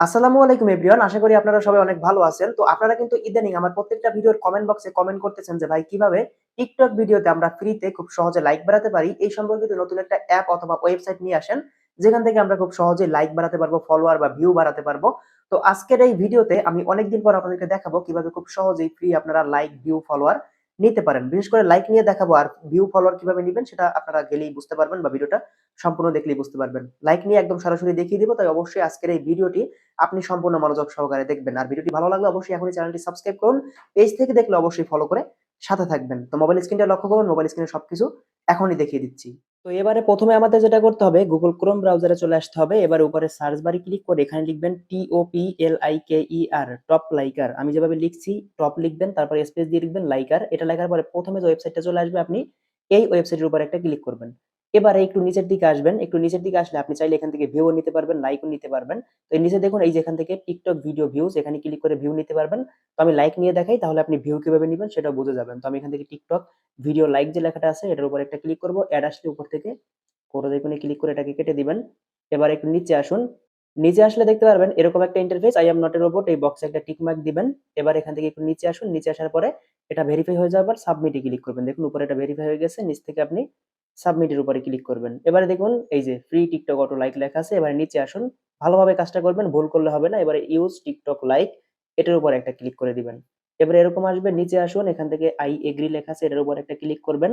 আসসালামু আলাইকুম এভরিওয়ান, আশা করি আপনারা সবাই অনেক ভালো আছেন। তো আপনারা কিন্তু ইদানিং আমার প্রত্যেকটা ভিডিওর কমেন্ট বক্সে কমেন্ট করতেছেন যে, ভাই, কীভাবে টিকটক ভিডিওতে আমরা ফ্রিতে খুব সহজে লাইক বাড়াতে পারি? এই সম্পর্কিত নতুন একটা অ্যাপ অথবা ওয়েবসাইট নিয়ে আসেন, যেখান থেকে আমরা খুব সহজে লাইক বাড়াতে পারব ফলোয়ার বা ভিউ বাড়াতে পারব। তো আজকের এই ভিডিওতে আমি অনেকদিন পর আপনাদেরকে দেখাবো কীভাবে খুব সহজেই ফ্রি আপনারা লাইক ভিউ ফলোয়ার নিতে পারেন। বিশেষ করে লাইক নিয়ে দেখাবো আর ভিউ ফলোয়ার কীভাবে নেবেন সেটা আপনারা গেলেই বুঝতে পারবেন বা ভিডিওটা সম্পূর্ণ দেখলেই বুঝতে পারবেন। লাইক নিয়ে একদম সরাসরি দেখিয়ে দিব, তাই অবশ্যই আজকের এই ভিডিওটি আপনি সম্পূর্ণ মনোযোগ সহকারে দেখবেন। আর ভিডিওটি ভালো লাগলে অবশ্যই এখনই চ্যানেলটি সাবস্ক্রাইব করুন পেজ থেকে দেখলে অবশ্যই ফলো করে সাথে থাকবেন। তো মোবাইল স্ক্রিনটা লক্ষ্য করুন মোবাইল স্ক্রিনে সবকিছু এখনই দেখিয়ে দিচ্ছি। তো এবারে প্রথমে আমাদের যেটা করতে হবে গুগল ক্রোম ব্রাউজারে চলে আসতে হবে। এবার উপরে সার্চ বারে ক্লিক করে এখানে লিখবেন T O P L I K E R top liker আমি যেভাবে লিখছি টপ লিখবেন, তারপর স্পেস দিয়ে লিখবেন লাইকার এটা লেখার পরে প্রথমে যে ওয়েবসাইটটা চলে আসবে আপনি, এই ওয়েবসাইটের উপর একটা ক্লিক করবেন। এবারে একটু নিচের দিকে আসবেন, একটু নিচের দিকে আসলে আপনি চাইলে এখান থেকে ভিউ নিতে পারবেন লাইকও নিতে পারবেন। তো নিচে দেখুন, এই যে এখান থেকে টিকটক ভিডিও ভিউজ এখানে ক্লিক করে ভিউ নিতে পারবেন। তো আমি লাইক নিয়ে দেখাই, তাহলে আপনি ভিউ কীভাবে নেবেন সেটা বুঝে যাবেন। তো আমি এখান থেকে টিকটক ভিডিও লাইক যে লেখাটা আছে, এটার উপর একটা ক্লিক করব অ্যাড আসলে উপর থেকে কোড আইকনে ক্লিক করে এটাকে কেটে দিবেন। এবার একটু নিচে আসুন। নিচে আসলে দেখতে পারবেন, এরকম একটা interface I am not a robot এই বক্সে একটা টিক মার্ক দিবেন। এবার এখান থেকে একটু নিচে আসুন, নিচে আসার পরে এটা ভেরিফাই হয়ে যাওয়ার পর সাবমিটে ক্লিক করবেন। দেখুন, উপরে এটা ভেরিফাই হয়ে গেছে, নিচ থেকে আপনি সাবমিটের উপরে ক্লিক করবেন। এবারে দেখুন, এই যে ফ্রি টিকটক অটো লাইক লেখা আছে, এবারে নিচে আসুন। ভালোভাবে কাজটা করবেন, ভুল করলে হবে না। এবারে ইউজ টিকটক লাইক এটার উপর একটা ক্লিক করে দিবেন। এবারে এরকম আসবে, নিচে আসুন, এখান থেকে আই এগ্রি লেখা আছে, এটার উপর একটা ক্লিক করবেন।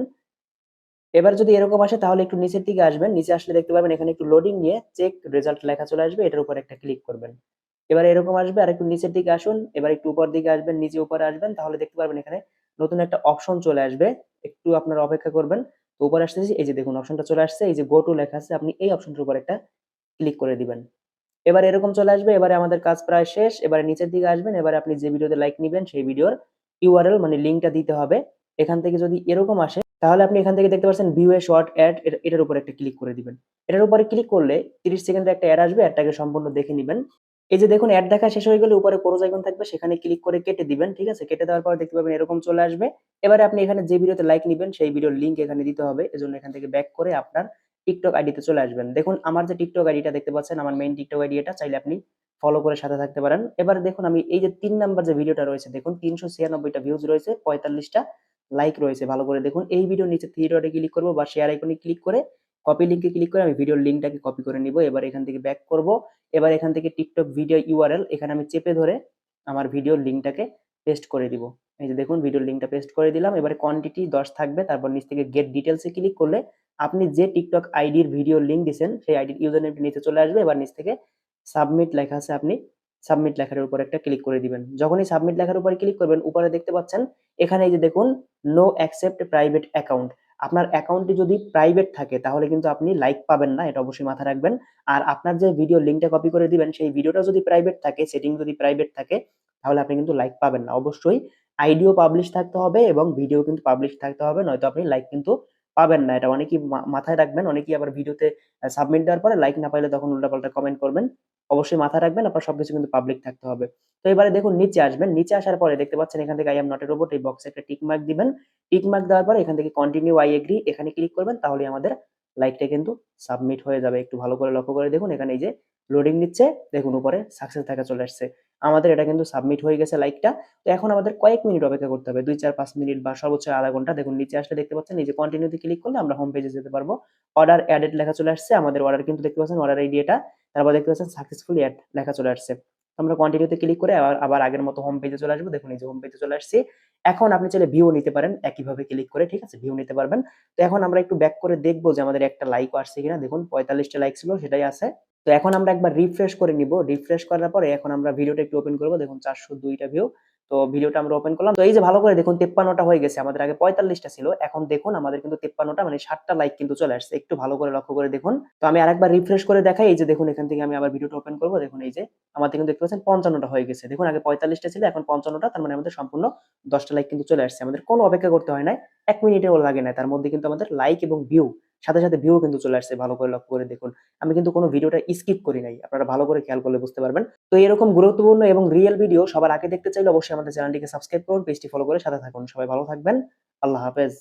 এবার যদি এরকম আসে, তাহলে একটু নিচের দিকে আসবেন। নিচে আসলে দেখতে পাবেন, এখানে একটু লোডিং নিয়ে চেক রেজাল্ট লেখা চলে আসবে, এটার উপর একটা ক্লিক করবেন। এবার এরকম আসবে আর একটু নিচের দিকে আসুন। এবার একটু উপর দিকে আসবেন, নিচে উপরে আসবেন, তাহলে দেখতে পারবেন এখানে নতুন একটা অপশন চলে আসবে। একটু আপনারা অপেক্ষা করবেন। তো উপরে আসতেছি, এই যে দেখুন অপশনটা চলে আসছে, এই যে গো টু লেখা আছে, আপনি এই অপশনটার উপর একটা ক্লিক করে দিবেন। এবার এরকম চলে আসবে, এবারে আমাদের কাজ প্রায় শেষ, এবারে নিচের দিকে আসবেন, এবারে আপনি যে ভিডিওতে লাইক নিবেন, সেই ভিডিওর ইউআরএল মানে লিঙ্কটা দিতে হবে। এখান থেকে যদি এরকম আসে, তাহলে আপনি এখান থেকে দেখতে পাচ্ছেন ভিউ এ শর্ট অ্যাড এটার উপর একটা ক্লিক করে দিবেন। এটার উপরে ক্লিক করলে 30 সেকেন্ডে একটা অ্যাড আসবে অ্যাডটাকে সম্পূর্ণ দেখে নেবেন। এই যে দেখুন অ্যাড দেখা শেষ হয়ে গেলে উপরে ক্রোজ আইকন থাকবে, সেখানে ক্লিক করে কেটে দিবেন, ঠিক আছে? কেটে দেওয়ার পর দেখতে পাবেন এরকম চলে আসবে। এবারে আপনি এখানে যে ভিডিওতে লাইক নিবেন, সেই ভিডিওর লিংক এখানে দিতে হবে। এজন্য এখান থেকে ব্যাক করে আপনার টিকটক আইডিতে চলে আসবেন। দেখুন, আমার যে টিকটক আইডিটা দেখতে পাচ্ছেন, আমার মেইন টিকটক আইডি এটা, চাইলে আপনি ফলো করে সাথে থাকতে পারেন। এবার দেখুন, আমি এই যে তিন নাম্বার যে ভিডিওটা রয়েছে, দেখুন, তিনশো ছিয়ানব্বইটা ভিউজ রয়েছে, পঁয়তাল্লিশটা লাইক রয়েছে। ভালো করে দেখুন, এই ভিডিও নিচে থ্রি ডটে ক্লিক করব বা শেয়ার আইকনে ক্লিক করে কপি লিঙ্কে ক্লিক করে আমি ভিডিওর লিঙ্কটাকে কপি করে নিব। এবার এখান থেকে ব্যাক করব। এবার এখান থেকে টিকটক ভিডিও ইউআরএল এখানে আমি চেপে ধরে আমার ভিডিওর লিঙ্কটাকে পেস্ট করে দিব। এই যে দেখুন ভিডিওর লিঙ্কটা পেস্ট করে দিলাম। এবারে কোয়ান্টিটি দশ থাকবে, তারপর নিচ থেকে গেট ডিটেলসে ক্লিক করলে আপনি যে টিকটক আইডির ভিডিও লিঙ্ক দিয়েছেন সেই আইডির ইউজার নেমটি নিচে চলে আসবে। এবার নিচ থেকে সাবমিট লেখা আছে, আপনি সাবমিট লেখার উপর একটা ক্লিক করে দিবেন। যখনই সাবমিট লেখার উপরে ক্লিক করবেন, উপরে দেখতে পাচ্ছেন, এখানে এই যে দেখুন নো অ্যাকসেপ্ট প্রাইভেট অ্যাকাউন্ট আপনার অ্যাকাউন্টটি যদি প্রাইভেট থাকে, তাহলে কিন্তু আপনি লাইক পাবেন না, এটা অবশ্যই মাথায় রাখবেন। আর আপনার যে ভিডিও লিঙ্কটা কপি করে দিবেন, সেই ভিডিওটা যদি প্রাইভেট থাকে সেটিং যদি প্রাইভেট থাকে, তাহলে আপনি কিন্তু লাইক পাবেন না। অবশ্যই আইডিও পাবলিশ থাকতে হবে এবং ভিডিও কিন্তু পাবলিশ থাকতে হবে, নয়তো আপনি লাইক কিন্তু পাবেন না। এটা অনেকেই মাথায় রাখবেন, অনেকেই আবার ভিডিওতে সাবমিট দেওয়ার পরে লাইক না পাইলে তখন উল্টাপাল্টা কমেন্ট করবেন। অবশ্যই মাথায় রাখবেন, আপনার সবকিছু কিন্তু পাবলিক থাকতে হবে। তো এবারে দেখুন, নিচে আসবেন। নিচে আসার পরে দেখতে পাচ্ছেন এখান থেকে I am not a robot এই বক্সে একটা টিক মার্ক দিবেন। টিক মার্ক দেওয়ার পরে এখান থেকে কন্টিনিউ আই এগ্রি এখানে ক্লিক করবেন তাহলে আমাদের লাইকটা কিন্তু সাবমিট হয়ে যাবে। একটু ভালো করে লক্ষ্য করে দেখুন, এখানে এই যে লোডিং নিচ্ছে, দেখুন উপরে সাকসেস থাকা চলে আসছে। আমাদের এটা কিন্তু সাবমিট হয়ে গেছে লাইকটা তো এখন আমাদের কয়েক মিনিট অপেক্ষা করতে হবে, দুই চার পাঁচ মিনিট বা সর্বোচ্চ আধা ঘণ্টা। দেখুন, নিচে আসলে দেখতে পাচ্ছেন যে কন্টিনিউতে ক্লিক করলে আমরা হোম পেজে যেতে পারব। অর্ডার অ্যাডেড লেখা চলে আসছে, আমাদের অর্ডার কিন্তু দেখতে পাচ্ছেন অর্ডার আইডি এটা তারপর দেখতে পাচ্ছেন সাকসেসফুলি অ্যাড লেখা চলে আসছে। আমরা কন্টিনিউতে ক্লিক করে আবার আবার আগের মতো হোম পেজে চলে আসব। দেখুন এই যে হোম পেজে চলে আসছি। এখন আপনি চাইলে ভিউ নিতে পারেন, একইভাবে ক্লিক করে, ঠিক আছে? ভিউ নিতে পারবেন। তো এখন আমরা একটু ব্যাক করে দেখব যে আমাদের একটা লাইক আসছে কিনা। দেখুন পঁয়তাল্লিশটা লাইক ছিল, সেটাই আছে। তো এখন আমরা একবার রিফ্রেশ করে নিব। রিফ্রেশ করার পরে এখন আমরা ভিডিওটা একটু ওপেন করব। দেখুন চারশো দুইটা ভিউ তো ভিডিওটা আমরা ওপেন করলাম। তো এই যে ভালো করে দেখুন, তেপ্পান্নটা হয়ে গেছে। আমাদের আগে পঁয়তাল্লিশটা ছিল। এখন দেখুন, আমাদের কিন্তু তেপ্পান্নটা মানে ষাটটা লাইক কিন্তু চলে আসছে। একটু ভালো করে লক্ষ্য করে দেখুন। তো আমি আরেকবার রিফ্রেশ করে দেখাই। এই যে দেখুন, এখান থেকে আমি আবার ভিডিওটা ওপেন করব। দেখুন, এই যে আমাদের কিন্তু দেখতে পাচ্ছেন, পঞ্চান্নটা হয়ে গেছে। দেখুন, আগে পঁয়তাল্লিশটা ছিল, এখন পঞ্চান্নটা, তার মানে আমাদের সম্পূর্ণ দশটা লাইক কিন্তু চলে আসছে। আমাদের কোনো অপেক্ষা করতে হয় না এক মিনিটেও লাগে না তার মধ্যে কিন্তু আমাদের লাইক এবং ভিউ সাথে সাথে ভিউ কিন্তু চলে আসছে, ভালো করে লক্ষ্য করে দেখুন। আমি কিন্তু কোনো ভিডিওটা স্কিপ করি নাই, আপনারা ভালো করে খেয়াল করলে বুঝতে পারবেন। তো এরকম গুরুত্বপূর্ণ এবং রিয়েল ভিডিও সবার আগে দেখতে চাইলে অবশ্যই আমাদের চ্যানেলটিকে সাবস্ক্রাইব করুন পেজটি ফলো করে সাথে থাকুন। সবাই ভালো থাকবেন, আল্লাহ হাফেজ।